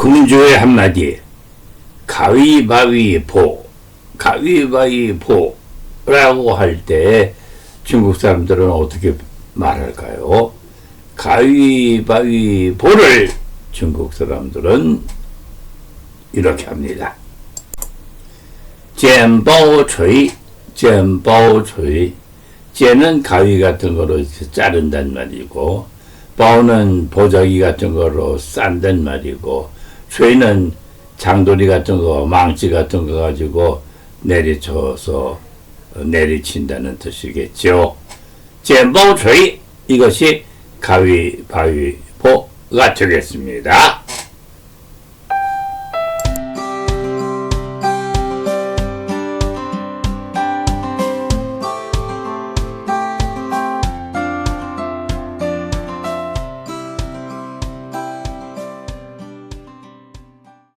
금주의 한마디 가위바위보 가위바위보라고 할 때 중국 사람들은 어떻게 말할까요? 가위바위보를 중국 사람들은 이렇게 합니다. 젠바오锤, 젠바오锤. 젠은 가위 같은 거로 자른단 말이고, 바오는 보자기 같은 거로 싼단 말이고, 쇠는 장돌이 같은 거, 망치 같은 거 가지고 내리쳐서 어, 내리친다는 뜻이겠죠. 젠봉锤 이것이 가위바위보가 되겠습니다.